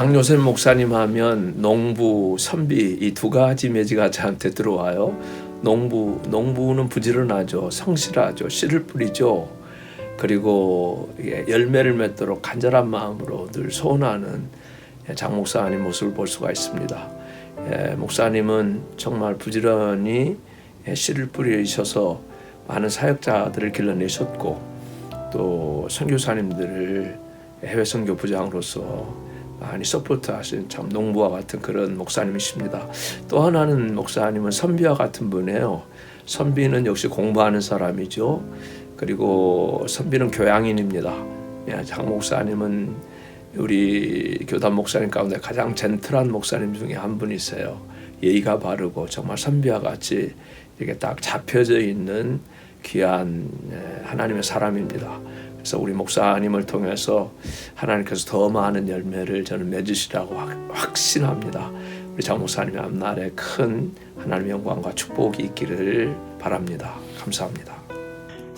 장요셉 목사님 하면 농부, 선비 이 두 가지 매지가 저한테 들어와요. 농부, 농부는 부지런하죠. 성실하죠. 씨를 뿌리죠. 그리고 예, 열매를 맺도록 간절한 마음으로 늘 소원하는 예, 장 목사님 모습을 볼 수가 있습니다. 예, 목사님은 정말 부지런히 예, 씨를 뿌리셔서 많은 사역자들을 길러내셨고 또 선교사님들을 해외 선교 부장으로서 많이 서포트하신 참 농부와 같은 그런 목사님이십니다. 또 하나는 목사님은 선비와 같은 분이에요. 선비는 역시 공부하는 사람이죠. 그리고 선비는 교양인입니다. 예, 장 목사님은 우리 교단 목사님 가운데 가장 젠틀한 목사님 중에 한 분이세요. 예의가 바르고 정말 선비와 같이 이렇게 딱 잡혀져 있는 귀한 예, 하나님의 사람입니다. 그래서 우리 목사님을 통해서 하나님께서 더 많은 열매를 저는 맺으시라고 확, 확신합니다. 우리 장 목사님의 앞날에 큰 하나님의 영광과 축복이 있기를 바랍니다. 감사합니다.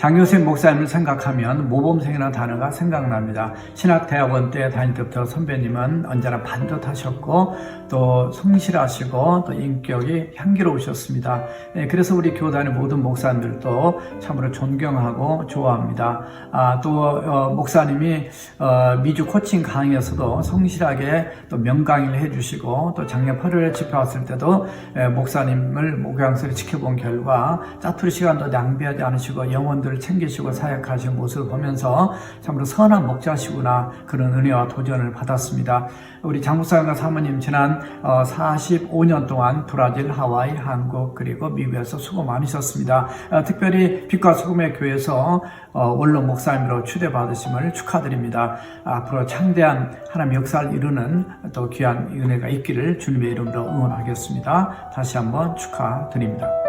장요셉 목사님을 생각하면 모범생이라는 단어가 생각납니다. 신학대학원 때 다닐 때부터 선배님은 언제나 반듯하셨고 또 성실하시고 또 인격이 향기로우셨습니다. 예, 그래서 우리 교단의 모든 목사님들도 참으로 존경하고 좋아합니다. 아, 또 어, 목사님이 어, 미주 코칭 강의에서도 성실하게 또 명강의를 해주시고 또 작년 8월에 집회 왔을 때도 예, 목사님을 목양소리 지켜본 결과 짜투리 시간도 낭비하지 않으시고 영혼들 을 챙기시고 사역하시는 모습을 보면서 참으로 선한 목자시구나 그런 은혜와 도전을 받았습니다. 우리 장국사님과 사모님 지난 45년 동안 브라질, 하와이, 한국 그리고 미국에서 수고 많으셨습니다. 어, 특별히 빛과 소금의 교회에서 어, 원로 목사님으로 추대받으심을 축하드립니다. 앞으로 창대한 하나님 역사를 이루는 또 귀한 은혜가 있기를 주님의 이름으로 응원하겠습니다. 다시 한번 축하드립니다.